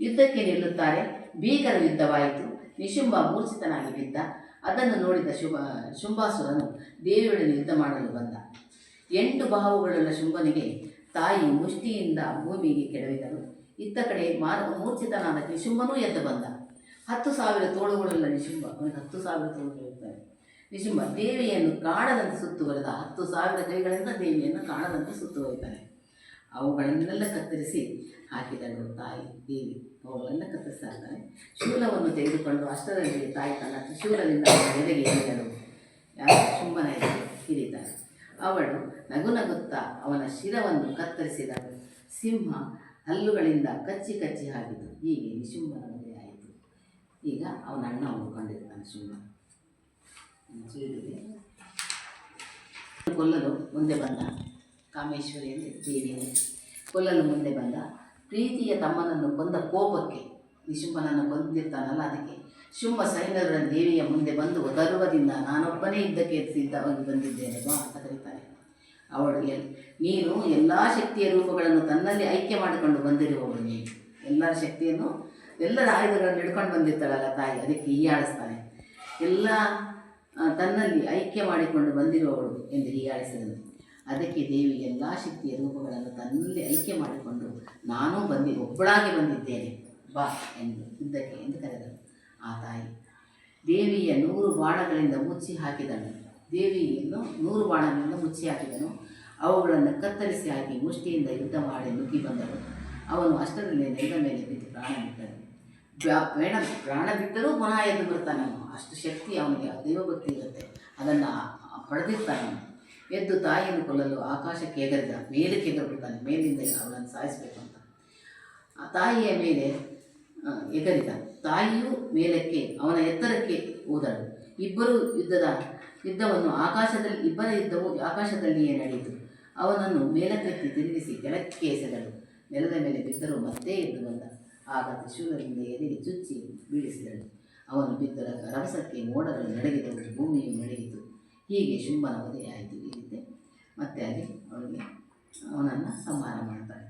ಯುದ್ಧಕ್ಕೆ ನಿಲ್ಲುತ್ತಾರೆ. ಭೀಕರ ಯುದ್ಧವಾಯಿತು. ನಿಶುಂಬ ಮೂರ್ಛಿತನಾಗಿ ಬಿದ್ದ. ಅದನ್ನು ನೋಡಿದ ಶುಭ, ಶುಂಭಾಸುರನು ದೇವಿಯೊಡನೆ ಯುದ್ಧ ಮಾಡಲು ಬಂದ. ಎಂಟು ಬಾಹುಗಳುಳ್ಳ ಶುಂಭನಿಗೆ ತಾಯಿ ಮುಷ್ಟಿಯಿಂದ ಭೂಮಿಗೆ ಕೆಡವಿದರು ಇತ್ತ ಕಡೆ ಮಾರ ಮೂರ್ಛಿತನಾದ ನಿಶುಂಭನೂ ಎದ್ದು ಬಂದ. ಹತ್ತು ಸಾವಿರ ತೋಳುಗಳುಳ್ಳ ನಿಶುಂಭ ಹತ್ತು ಸಾವಿರ ತೋಳುಗಳು ಇರ್ತವೆ ನಿಶುಂಭ ದೇವಿಯನ್ನು ಕಾಣದಂತೆ ಸುತ್ತುವರೆದ ಹತ್ತು ಸಾವಿರ ಕೈಗಳಿಂದ ದೇವಿಯನ್ನು ಕಾಣದಂತೆ ಸುತ್ತುವರಿತಾನೆ ಅವುಗಳನ್ನೆಲ್ಲ ಕತ್ತರಿಸಿ ಹಾಕಿದಳು ತಾಯಿ, ದೇವಿ. ಅವುಗಳೆಲ್ಲ ಕತ್ತರಿಸ್ತಾಳೆ ಶೂಲವನ್ನು ತೆಗೆದುಕೊಂಡು ಅಷ್ಟರಲ್ಲಿ ತಾಯಿ ತನ್ನ ಶೂಲದಿಂದ ಎದೆಗೆ ಏರಿದಳು ಯಾರು? ಶುಂಭನ ಎದೆಗೆ ಅವಳು ನಗು ನಗುತ್ತಾ ಅವನ ಶಿರವನ್ನು ಕತ್ತರಿಸಿದಳು. ಸಿಂಹ ಹಲ್ಲುಗಳಿಂದ ಕಚ್ಚಿ ಕಚ್ಚಿ ಹಾಕಿತು ಹೀಗೆ ನಿಶುಂಭನ ಮದುವೆ ಆಯಿತು. ಈಗ ಅವನ ಅಣ್ಣ ಉಳ್ಕೊಂಡಿರ್ತಾನೆ ಚೀಡಿಗೆ ಕೊಲ್ಲಲು ಮುಂದೆ ಬಂದ. ಕಾಮೇಶ್ವರಿ ಅಂದರೆ ದೇವಿಯೇ ಕೊಲ್ಲಲು ಮುಂದೆ ಬಂದ. ಪ್ರೀತಿಯ ತಮ್ಮನನ್ನು ಕೊಂದ ಕೋಪಕ್ಕೆ ನಿಶುಂಭನನ್ನು ಕೊಂದಿರ್ತಾನಲ್ಲ ಅದಕ್ಕೆ. ಶುಂಭ ಸೈನ್ಯದ ದೇವಿಯ ಮುಂದೆ ಬಂದು ಗರ್ವದಿಂದ, ನಾನೊಬ್ಬನೇ ಇದ್ದಕ್ಕೆ ಸಿದ್ಧವಾಗಿ ಬಂದಿದ್ದೇನೆ. ಬಾ ಅಂತ ಕರೀತಾರೆ ಅವಳು ನೀನು ಎಲ್ಲ ಶಕ್ತಿಯ ರೂಪಗಳನ್ನು ತನ್ನಲ್ಲಿ ಐಕ್ಯ ಮಾಡಿಕೊಂಡು ಬಂದಿರುವವಳು ನೀನು. ಎಲ್ಲರ ಶಕ್ತಿಯನ್ನು, ಎಲ್ಲರ ಆಯುಧಗಳನ್ನು ಹಿಡ್ಕೊಂಡು ಬಂದಿರ್ತಾಳಲ್ಲ ತಾಯಿ, ಅದಕ್ಕೆ ಹೀಯಾಳಿಸ್ತಾನೆ ಎಲ್ಲ ತನ್ನಲ್ಲಿ ಐಕ್ಯ ಮಾಡಿಕೊಂಡು ಬಂದಿರುವವಳು ಎಂದು ಹೀಯಾಳಿಸಿದನು ಅದಕ್ಕೆ ದೇವಿ ಎಲ್ಲ ಶಕ್ತಿಯ ರೂಪಗಳನ್ನು ತನ್ನಲ್ಲಿ ಐಕ್ಯ ಮಾಡಿಕೊಂಡು ನಾನೂ ಬಂದಿ ಒಬ್ಬಳಾಗಿ ಬಂದಿದ್ದೇನೆ. ಬಾ ಎಂದು ಹಿಂದಕ್ಕೆ ಎಂದು ಕರೆದಳು. ಆ ತಾಯಿ ದೇವಿಯ ನೂರು ಬಾಣಗಳಿಂದ ಮುಚ್ಚಿ ಹಾಕಿದನು ದೇವಿಯನ್ನು ನೂರು ಬಾಣಗಳಿಂದ ಮುಚ್ಚಿ ಹಾಕಿದನು. ಅವುಗಳನ್ನು ಕತ್ತರಿಸಿ ಹಾಕಿ ಮುಷ್ಟಿಯಿಂದ ಯುದ್ಧ ಮಾಡಿ ನುಗ್ಗಿ ಬಂದಳು. ಅವನು ಅಷ್ಟರಲ್ಲಿ ನೆಲದ ಮೇಲೆ ಬಿದ್ದು ಪ್ರಾಣ ಬಿಟ್ಟನು. ಬೇಡ ಪ್ರಾಣ ಬಿಟ್ಟರೂ ಪುನಃ ಎದ್ದು ಬರ್ತಾನೆ ಅಷ್ಟು ಶಕ್ತಿ ಅವನಿಗೆ ದೈವಭಕ್ತಿ ಇರುತ್ತೆ ಅದನ್ನು ಪಡೆದಿರ್ತಾನೆ ಎದ್ದು ತಾಯಿಯನ್ನು ಕೊಲ್ಲಲು ಆಕಾಶಕ್ಕೆ ಎಗರಿದ ಮೇಲಕ್ಕೆ ಎಗರ್ಬಿಡ್ತಾನೆ ಮೇಲಿಂದ ಅವಳನ್ನು ಸಾಯಿಸಬೇಕು ಅಂತ. ಆ ತಾಯಿಯ ಮೇಲೆ ಎಗರಿದ. ತಾಯಿಯು ಮೇಲಕ್ಕೆ, ಅವನ ಎತ್ತರಕ್ಕೆ ಹೋದಳು. ಇಬ್ಬರು ಯುದ್ಧದ ಯುದ್ಧವನ್ನು ಆಕಾಶದಲ್ಲಿ, ಇಬ್ಬರ ಯುದ್ಧವು ಆಕಾಶದಲ್ಲಿಯೇ ನಡೆಯಿತು. ಅವನನ್ನು ಮೇಲಕ್ಕೆತ್ತಿ ತಿರುಗಿಸಿ ಕೆಳಕ್ಕೆ ಎಸೆದಳು. ನೆಲದ ಮೇಲೆ ಬಿದ್ದರು ಮತ್ತೆ ಎದ್ದು ಬಂದ. ಆಗ ತ್ರಿಶೂಲದಿಂದ ಎದೆಗೆ ಚುಚ್ಚಿ ಬೀಳಿಸಿದಳು. ಅವನು ಬಿದ್ದರ ರಭಸಕ್ಕೆ ಮೋಡಗಳು ನಡಗಿದವು, ಭೂಮಿಯು ನಡೆಯಿತು ಹೀಗೆ ಶುಂಭನ ವಧೆಯಾಯಿತು. ಮತ್ತೆ ಅಲ್ಲಿ ಅವಳಿಗೆ ಅವನನ್ನು ಸಂಹಾರ ಮಾಡ್ತಾಳೆ